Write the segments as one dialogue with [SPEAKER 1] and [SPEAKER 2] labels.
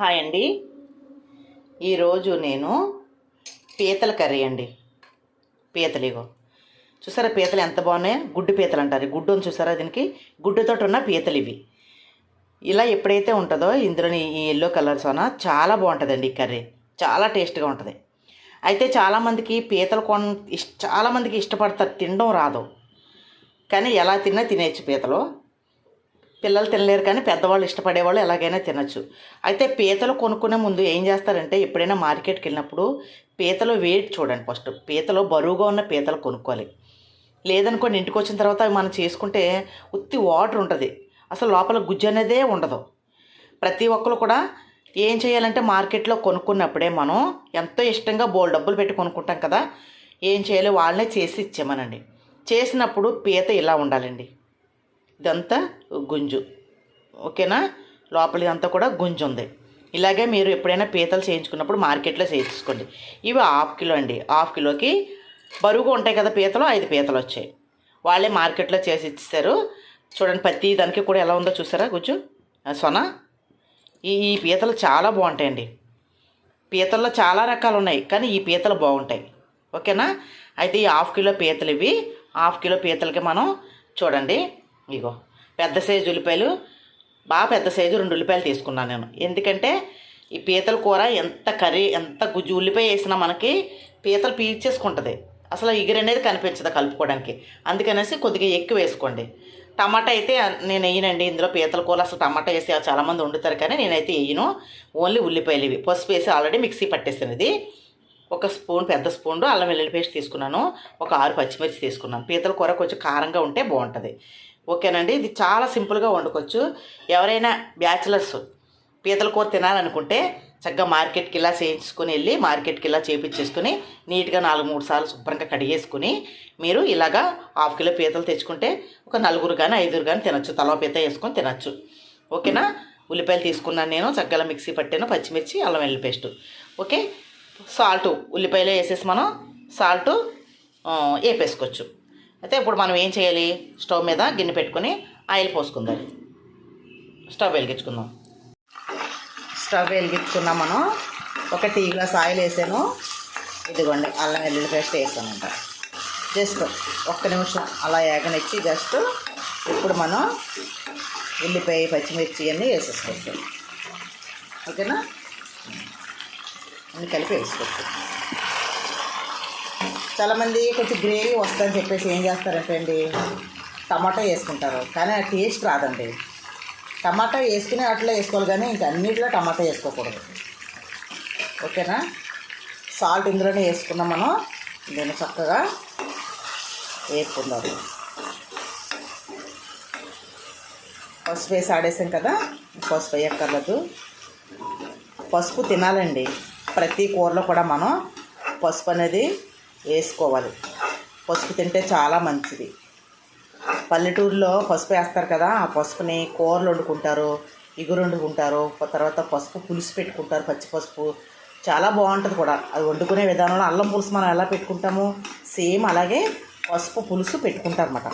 [SPEAKER 1] Hi అండి. ఈరోజు నేను పీతల కర్రీ అండి. పీతలు ఇగో. చూసారా పీతలు ఎంత బాగున్నాయో? గుడ్డు పీతలు అంటారు. గుడ్డు ఉంది చూసారా దీనికి? గుడ్డుతో ఉన్న పీతలు ఇవి. ఇలా ఎప్పుడైతే ఉంటుందో ఇందులోని ఈ ఎల్లో కలర్స్ అన చాలా బాగుంటుందండి ఈ కర్రీ. చాలా టేస్ట్గా ఉంటుంది. అయితే చాలామందికి పీతలు కొన్ ఇష్ చాలామందికి ఇష్టపడతారు తినడం రాదు. కానీ ఎలా తిన్నా తినేయచ్చు పీతలు. పిల్లలు తినలేరు కానీ పెద్దవాళ్ళు ఇష్టపడేవాళ్ళు ఎలాగైనా తినచ్చు. అయితే పీతలు కొనుక్కునే ముందు ఏం చేస్తారంటే ఎప్పుడైనా మార్కెట్కి వెళ్ళినప్పుడు పీతలు వేడి చూడండి ఫస్ట్. పీతలు బరువుగా ఉన్న పీతలు కొనుక్కోవాలి. లేదనుకోండి ఇంటికి వచ్చిన తర్వాత అవి మనం చేసుకుంటే ఉత్తి వాటర్ ఉంటుంది. అసలు లోపల గుజ్జు అనేదే ఉండదు. ప్రతి ఒక్కరు కూడా ఏం చేయాలంటే మార్కెట్లో కొనుక్కున్నప్పుడే మనం ఎంతో ఇష్టంగా బోల్ డబ్బులు పెట్టి కొనుక్కుంటాం కదా ఏం చేయాలి వాళ్ళనే చేసి ఇచ్చామనండి చేసినప్పుడు పీత ఇలా ఉండాలండి. ఇదంతా గుంజు. ఓకేనా? లోపల ఇదంతా కూడా గుంజు ఉంది. ఇలాగే మీరు ఎప్పుడైనా పీతలు చేయించుకున్నప్పుడు మార్కెట్లో చేయించుకోండి. ఇవి హాఫ్ కిలో అండి. హాఫ్ కిలోకి బరువుగా ఉంటాయి కదా పీతలు ఐదు పీతలు వచ్చాయి. వాళ్ళే మార్కెట్లో చేసి ఇచ్చేస్తారు చూడండి ప్రతి దానికి కూడా ఎలా ఉందో చూసారా గుజ్జు? సొన? ఈ ఈ పీతలు చాలా బాగుంటాయండి. పీతల్లో చాలా రకాలు ఉన్నాయి కానీ ఈ పీతలు బాగుంటాయి. ఓకేనా? అయితే ఈ హాఫ్ కిలో పీతలు ఇవి. హాఫ్ కిలో పీతలకి మనం చూడండి ఇగో పెద్ద సైజు ఉల్లిపాయలు బాగా పెద్ద సైజు రెండు ఉల్లిపాయలు తీసుకున్నాను నేను. ఎందుకంటే ఈ పీతల కూర ఎంత కర్రీ ఎంత గుజ్జు ఉల్లిపాయ వేసినా మనకి పీతలు పీల్చేసుకుంటుంది. అసలు ఎగిరి అనేది కనిపించదు కలుపుకోవడానికి. అందుకనేసి కొద్దిగా ఎక్కువ వేసుకోండి. టమాటా అయితే నేను వేయనండి. ఇందులో పీతల కూర అసలు టమాటా వేసి చాలామంది వండుతారు కానీ నేనైతే వేయను. ఓన్లీ ఉల్లిపాయలు ఇవి. పసుపు వేసి ఆల్రెడీ మిక్సీ పట్టేసాను ఇది. ఒక స్పూన్ పెద్ద స్పూన్ అల్లం వెల్లుల్లి పేస్ట్ తీసుకున్నాను. ఒక ఆరు పచ్చిమిర్చి తీసుకున్నాను. పీతల కూర కొంచెం కారంగా ఉంటే బాగుంటుంది. ఓకేనండి? ఇది చాలా సింపుల్గా వండుకోవచ్చు. ఎవరైనా బ్యాచిలర్స్ పీతల కూర తినాలనుకుంటే చక్కగా మార్కెట్కి ఇలా చేయించుకొని వెళ్ళి మార్కెట్కి ఇలా చేపించేసుకుని నీట్గా నాలుగు మూడు సార్లు శుభ్రంగా కడిగేసుకుని మీరు ఇలాగా హాఫ్ కిలో పీతలు తెచ్చుకుంటే ఒక నలుగురు కానీ ఐదుగురు కానీ తినచ్చు. తలవ పీత వేసుకొని తినచ్చు. ఓకేనా? ఉల్లిపాయలు తీసుకున్నాను నేను. చక్కగా మిక్సీ పట్టాను. పచ్చిమిర్చి అల్లం వెల్లి పేస్ట్. ఓకే? సాల్ట్. ఉల్లిపాయలు వేసేసి మనం సాల్ట్ వేపేసుకోవచ్చు. అయితే ఇప్పుడు మనం ఏం చేయాలి? స్టవ్ మీద గిన్నె పెట్టుకొని ఆయిల్ పోసుకుందాం. స్టవ్ వెలిగించుకుందాం. స్టవ్ వెలిగించుకున్నాం మనం. ఒక టీ గ్లాస్ ఆయిల్ వేసాను. ఇదిగోండి అల్లం వెల్లుల్లి పేస్ట్ వేసానంట. జస్ట్ ఒక్క నిమిషం అలా ఏగనిచ్చి జస్ట్ ఇప్పుడు మనం ఉల్లిపాయ పచ్చిమిర్చి అన్నీ వేసేసుకోవచ్చు. ఓకేనా? అన్నీ కలిపి వేసుకోవచ్చు. చాలామంది కొంచెం గ్రేవీ వస్తుందని చెప్పేసి ఏం చేస్తారంటే అండి టమాటా వేసుకుంటారు. కానీ ఆ టేస్ట్ రాదండి. టమాటా వేసుకుని అట్లా వేసుకోవాలి కానీ ఇంకా అన్నిటిలో టమాటా వేసుకోకూడదు. ఓకేనా? సాల్ట్ ఇందులోనే వేసుకున్నాం మనం. దీన్ని చక్కగా వేసుకుందాం పసుపు వేసి ఆడేసాం కదా పసుపు వేయక్కర్లేదు. పసుపు తినాలండి. ప్రతి కూరలో కూడా మనం పసుపు అనేది వేసుకోవాలి. పసుపు తింటే చాలా మంచిది. పల్లెటూరులో పసుపు వేస్తారు కదా ఆ పసుపుని కూరలు వండుకుంటారు ఇగురు వండుకుంటారు తర్వాత పసుపు పులుసు పెట్టుకుంటారు పచ్చి పసుపు. చాలా బాగుంటుంది కూడా. అది వండుకునే విధానంలో అల్లం పులుసు మనం ఎలా పెట్టుకుంటాము? సేమ్ అలాగే పసుపు పులుసు పెట్టుకుంటారన్నమాట.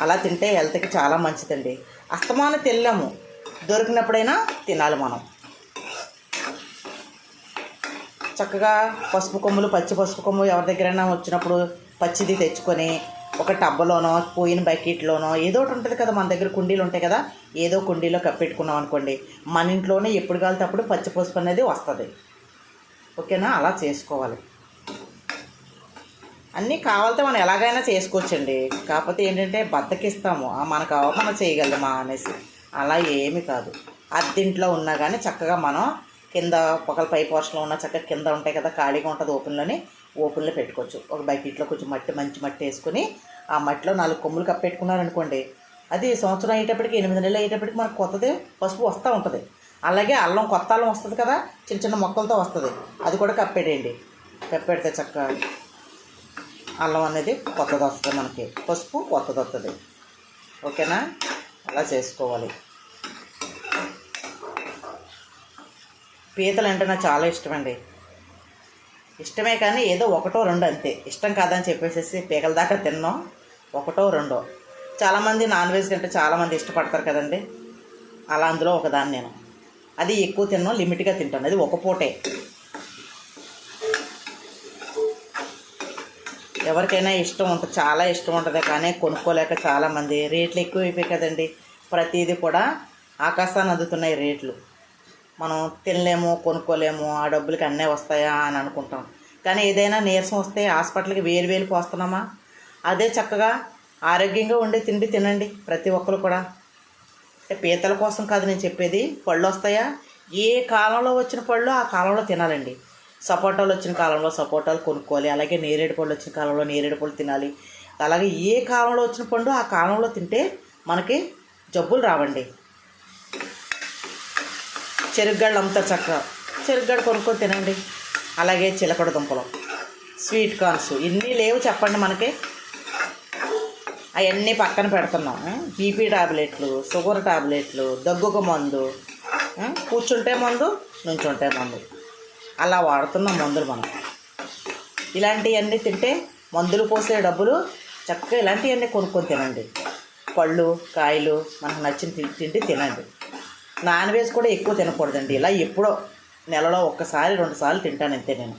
[SPEAKER 1] అలా తింటే హెల్త్కి చాలా మంచిదండి. అస్తమానం తెల్లము దొరికినప్పుడైనా తినాలి మనం. చక్కగా పసుపు కొమ్ములు పచ్చి పసుపు కొమ్ము ఎవరి దగ్గరైనా వచ్చినప్పుడు పచ్చిది తెచ్చుకొని ఒక టబ్బలోనో పోయిన బకెట్లోనో ఏదో ఒకటి ఉంటుంది కదా మన దగ్గర కుండీలు ఉంటాయి కదా ఏదో కుండీలో కప్పెట్టుకున్నాం అనుకోండి మన ఇంట్లోనే ఎప్పుడు కాలితే అప్పుడు పచ్చి పసుపు అనేది వస్తుంది. ఓకేనా? అలా చేసుకోవాలి. అన్నీ కావాలితే మనం ఎలాగైనా చేసుకోవచ్చండి. కాకపోతే ఏంటంటే బద్దకిస్తాము. మనకు అవమానం మనం చేయగలమా? అనేసి. అలా ఏమి కాదు. అద్దెంట్లో ఉన్నా కానీ చక్కగా మనం కింద ఒకళ్ళ పై పోర్షన్లో ఉన్న చక్కగా కింద ఉంటాయి కదా ఖాళీగా ఉంటుంది ఓపెన్లోనే ఓపెన్లో పెట్టుకోవచ్చు. ఒక బకెట్లో కొంచెం మట్టి మంచి మట్టి వేసుకుని ఆ మట్టిలో నాలుగు కొమ్ములు కప్పెట్టుకున్నారనుకోండి అది సంవత్సరం అయ్యేటప్పటికి ఎనిమిది నెలలు అయ్యేటప్పటికి మనకు కొత్తది పసుపు వస్తూ ఉంటుంది. అలాగే అల్లం కొత్త అల్లం వస్తుంది కదా చిన్న చిన్న మొక్కలతో వస్తుంది అది కూడా కప్పేడేయండి కప్పెడితే చక్కగా అల్లం అనేది కొత్తది వస్తుంది మనకి పసుపు కొత్తది వస్తుంది ఓకేనా? అలా చేసుకోవాలి. పీతలు అంటే నాకు చాలా ఇష్టం అండి ఇష్టమే కానీ ఏదో ఒకటో రెండు అంతే. ఇష్టం కాదని చెప్పేసి పీకల దాకా తిన్నాం. ఒకటో రెండో. చాలామంది నాన్ వెజ్ కంటే చాలామంది ఇష్టపడతారు కదండి. అలా అందులో ఒకదాన్ని నేను. అది ఎక్కువ తిన్నాం లిమిట్గా తింటాను అది ఒక పూటే. ఎవరికైనా ఇష్టం ఉంటుంది చాలా ఇష్టం ఉంటుంది కానీ కొనుక్కోలేక చాలామంది. రేట్లు ఎక్కువ అయిపోయాయి కదండి. ప్రతిదీ కూడా ఆకాశాన్ని అందుతున్నాయి రేట్లు. మనం తినలేము కొనుక్కోలేము ఆ డబ్బులకి అన్నీ వస్తాయా అని అనుకుంటాం. కానీ ఏదైనా నీరసం వస్తే హాస్పిటల్కి వేలు వేలు పోస్తున్నామా అదే చక్కగా ఆరోగ్యంగా ఉండే తిండి తినండి ప్రతి ఒక్కరు కూడా. అంటే పీతల కోసం కాదు నేను చెప్పేది పళ్ళు వస్తాయా? ఏ కాలంలో వచ్చిన పళ్ళు ఆ కాలంలో తినాలండి. సపోటాలు వచ్చిన కాలంలో సపోటాలు కొనుక్కోవాలి అలాగే నేరేడు పళ్ళు వచ్చిన కాలంలో నేరేడు పళ్ళు తినాలి. అలాగే ఏ కాలంలో వచ్చిన పండు ఆ కాలంలో తింటే మనకి జబ్బులు రావండి. చెరుగ్గళ్ళు అమ్ముతారు చక్కగా. చెరుగ్గడ కొనుక్కొని తినండి. అలాగే చిలకడ దుంపలు. Sweet corns. ఇన్ని లేవు చెప్పండి మనకి. అవన్నీ పక్కన పెడుతున్నాం. బీపీ టాబ్లెట్లు షుగర్ టాబ్లెట్లు దగ్గుకు మందు. కూర్చుంటే మందు నుంచుంటే మందు. అలా వాడుతున్నాం మందులు మనం. ఇలాంటివన్నీ తింటే మందులు పోసే డబ్బులు చక్కగా ఇలాంటివన్నీ కొనుక్కొని తినండి. పళ్ళు కాయలు మనకు నచ్చిన తి- తిండి తినండి. నాన్ వెజ్ కూడా ఎక్కువ తినకూడదండి. ఇలా ఎప్పుడో నెలలో ఒక్కసారి రెండు సార్లు తింటాను అంతే నేను.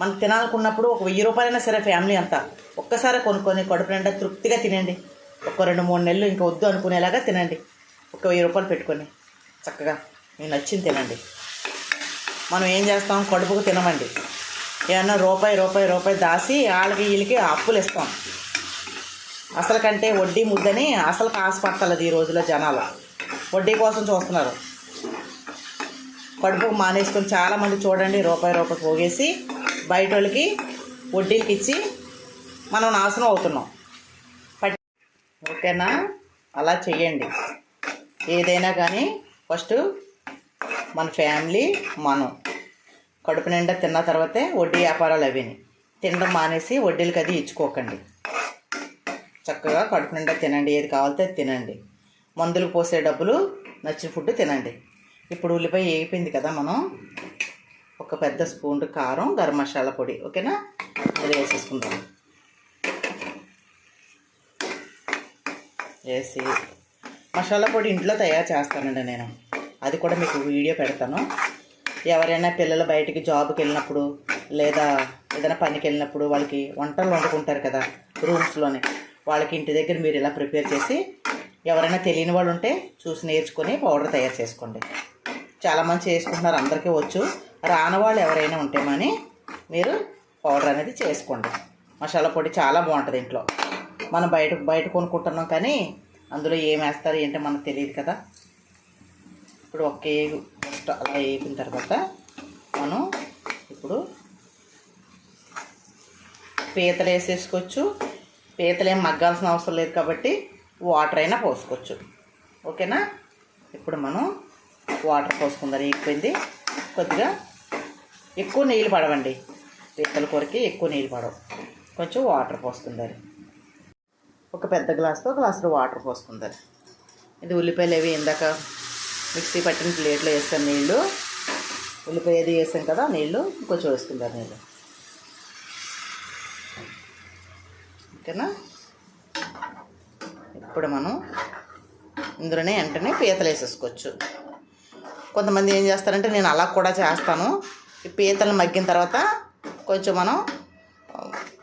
[SPEAKER 1] మనం తినాలనుకున్నప్పుడు ఒక వెయ్యి రూపాయలైనా సరే ఫ్యామిలీ అంతా ఒక్కసారి కొనుక్కొని కడుపు నిండా తృప్తిగా తినండి. ఒక రెండు మూడు నెలలు ఇంకా వద్దు అనుకునేలాగా తినండి. ఒక వెయ్యి రూపాయలు పెట్టుకొని చక్కగా మీకు నచ్చింది తినండి. మనం ఏం చేస్తాం? కడుపుకు తినమండి. ఏమన్నా రూపాయి రూపాయి రూపాయి దాసి వాళ్ళకి వీళ్ళకి అప్పులు ఇస్తాం. అసలు కంటే వడ్డీ ముద్దని అసలు కాసుపడతలేదు ఈ రోజుల్లో జనాలు. వడ్డీ కోసం చూస్తున్నారు. కడుపు మానేసుకొని చాలామంది చూడండి రూపాయి రూపాయి పోగేసి బయట వాళ్ళకి వడ్డీలకి ఇచ్చి మనం నాశనం అవుతున్నాం. ఓకేనా? అలా చేయండి ఏదైనా కానీ ఫస్ట్ మన ఫ్యామిలీ మనం. కడుపు నిండా తిన్న తర్వాతే వడ్డీ వ్యాపారాలు అవిని తినడం మానేసి వడ్డీలకి అది ఇచ్చుకోకండి. చక్కగా కడుపు నిండా తినండి. ఏది కావాలితే అది తినండి. మందులు పోసే డబ్బులు నచ్చిన ఫుడ్ తినండి. ఇప్పుడు ఉల్లిపాయ వేగిపోయింది కదా మనం. ఒక పెద్ద స్పూన్ కారం గరం మసాలా పొడి ఓకేనా? అది వేసేసుకుందాం. వేసి మసాలా పొడి ఇంట్లో తయారు చేస్తానండి నేను. అది కూడా మీకు వీడియో పెడతాను. ఎవరైనా పిల్లలు బయటికి జాబ్కి వెళ్ళినప్పుడు లేదా ఏదైనా పనికి వెళ్ళినప్పుడు వాళ్ళకి వంటలు వండుకుంటారు కదా రూమ్స్లోనే వాళ్ళకి ఇంటి దగ్గర మీరు ఇలా ప్రిపేర్ చేసి ఎవరైనా తెలియని వాళ్ళు ఉంటే చూసి నేర్చుకొని పౌడర్ తయారు చేసుకోండి. చాలామంది చేసుకుంటున్నారు అందరికీ వచ్చు. రాని వాళ్ళు ఎవరైనా ఉంటే మని మీరు పౌడర్ అనేది చేసుకోండి. మసాలా పొడి చాలా బాగుంటుంది ఇంట్లో. మనం బయట బయట కొనుక్కుంటున్నాం కానీ అందులో ఏం వేస్తారు ఏంటో మనకు తెలియదు కదా. ఇప్పుడు ఒక ఏగు ఫస్ట్ అలా వేపిన తర్వాత మనం ఇప్పుడు పీతలు వేసేసుకోవచ్చు. పీతలు ఏం మగ్గాల్సిన అవసరం లేదు కాబట్టి వాటర్ అయినా పోసుకోవచ్చు. ఓకేనా? ఇప్పుడు మనం వాటర్ పోసుకుందాం. అయిపోయింది కొద్దిగా ఎక్కువ నీళ్ళు పడవండి. పీతల కూరకి ఎక్కువ నీళ్ళు పడవు. కొంచెం వాటర్ పోసుకుందారు ఒక పెద్ద గ్లాస్తో గ్లాసులో వాటర్ పోసుకుందారు ఇది ఉల్లిపాయలు అవి ఇందాక మిక్సీ పట్టిన ప్లేట్లో వేస్తాం నీళ్ళు. ఉల్లిపాయ అది వేసాం కదా నీళ్ళు కొంచెం వేసుకుందారు నీళ్ళు. ఓకేనా? ఇప్పుడు మనం ఇందులోనే వెంటనే పీతలు వేసేసుకోవచ్చు. కొంతమంది ఏం చేస్తారంటే నేను అలా కూడా చేస్తాను. ఈ పీతలు మగ్గిన తర్వాత కొంచెం మనం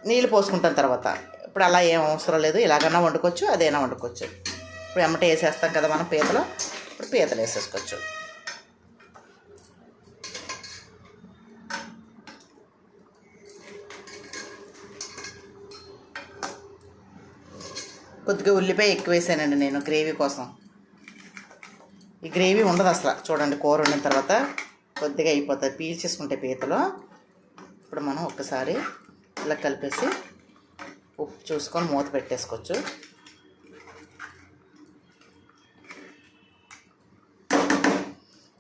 [SPEAKER 1] నీళ్ళు పోసుకుంటాం తర్వాత. ఇప్పుడు అలా ఏం అవసరం లేదు. ఇలాగన్నా వండుకోవచ్చు అదైనా వండుకోవచ్చు. ఇప్పుడు ఎమ్మట వేసేస్తాం కదా మనం పీతలు. ఇప్పుడు పీతలు వేసేసుకోవచ్చు. కొద్దిగా ఉల్లిపాయ ఎక్కువ వేసానండి నేను గ్రేవీ కోసం. ఈ గ్రేవీ ఉండదు అసలు. చూడండి కూర వండిన తర్వాత కొద్దిగా అయిపోతుంది పీల్చేసుకుంటే పీతలో. ఇప్పుడు మనం ఒక్కసారి ఇలా కలిపేసి ఉప్పు చూసుకొని మూత పెట్టేసుకోవచ్చు.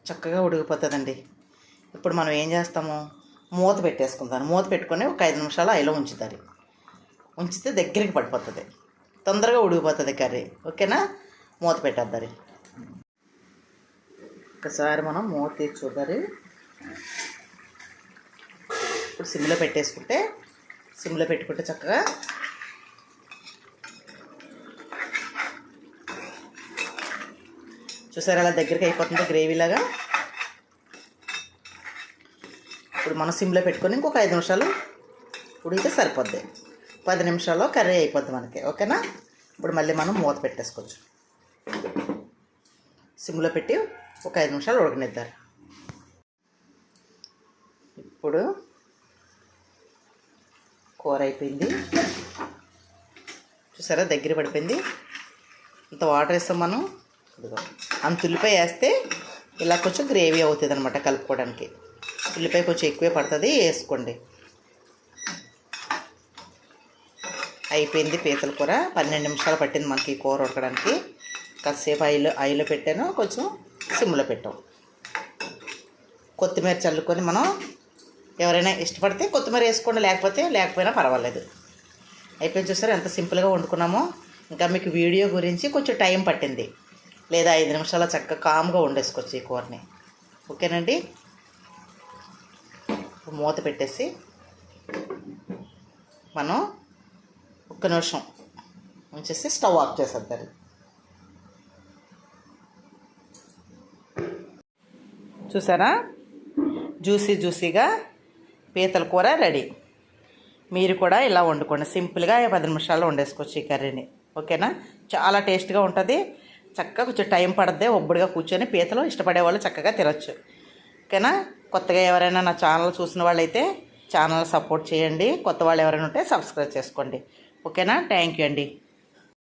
[SPEAKER 1] చక్కగా ఉడికిపోతుందండి. ఇప్పుడు మనం ఏం చేస్తాము? మూత పెట్టేసుకుందాం. మూత పెట్టుకొని ఒక ఐదు నిమిషాలు అయిలో ఉంచుతారు. ఉంచితే దగ్గరికి పడిపోతుంది. తొందరగా ఉడికిపోతుంది కర్రీ. ఓకేనా? మూత పెట్టద్దరి ఒకసారి మనం మూత తీసి ఇప్పుడు సిమ్లో పెట్టేసుకుంటే సిమ్లో పెట్టుకుంటే చక్కగా చూసారు అలా దగ్గరికి అయిపోతుంది గ్రేవీలాగా ఇప్పుడు మనం సిమ్లో పెట్టుకొని ఇంకొక ఐదు నిమిషాలు ఉడికితే సరిపోద్ది. పది నిమిషాల్లో కర్రీ అయిపోద్ది మనకి ఓకేనా? ఇప్పుడు మళ్ళీ మనం మూత పెట్టేసుకోవచ్చు. సిమ్లో పెట్టి ఒక ఐదు నిమిషాలు ఉడకనిద్దారు. ఇప్పుడు కూర అయిపోయింది. చూసారా దగ్గర పడిపోయింది. ఇంత వాటర్ వేస్తాం మనం. అంత ఉల్లిపాయ వేస్తే ఇలా కొంచెం గ్రేవీ అవుతుంది అనమాట కలుపుకోవడానికి. ఉల్లిపాయ కొంచెం ఎక్కువే పడుతుంది వేసుకోండి. అయిపోయింది పీతల కూర. పన్నెండు నిమిషాలు పట్టింది మనకి ఈ కూర ఉడకడానికి. కాసేపు ఆయిల్ ఆయిల్లో పెట్టాను. కొంచెం సిమ్లో పెట్టాం. కొత్తిమీర చల్లుకొని మనం ఎవరైనా ఇష్టపడితే కొత్తిమీర వేసుకోండి లేకపోతే లేకపోయినా పర్వాలేదు. అయిపోయింది చూసారు ఎంత సింపుల్గా వండుకున్నామో. ఇంకా మీకు వీడియో గురించి కొంచెం టైం పట్టింది. లేదా ఐదు నిమిషాల చక్కగా కామ్గా వండేసుకోవచ్చు ఈ కూరని. ఓకేనండి? మూత పెట్టేసి మనం ఒక్క నిమిషం. ఉంచేసి స్టవ్ ఆఫ్ చేసేద్దాం చూసారా? జ్యూసీ జ్యూసీగా పీతల కూర రెడీ. మీరు కూడా ఇలా వండుకోండి. సింపుల్గా పది నిమిషాల్లో వండేసుకోవచ్చు ఈ కర్రీని. ఓకేనా? చాలా టేస్ట్గా ఉంటుంది. చక్కగా కొంచెం టైం పడద్దే ఒబ్బడిగా కూర్చొని పీతలు ఇష్టపడే వాళ్ళు చక్కగా తినచ్చు. ఓకేనా? కొత్తగా ఎవరైనా నా ఛానల్ చూసిన వాళ్ళైతే ఛానల్ సపోర్ట్ చేయండి. కొత్త వాళ్ళు ఎవరైనా ఉంటే సబ్స్క్రైబ్ చేసుకోండి. ఓకేనా? థ్యాంక్ యూ అండి.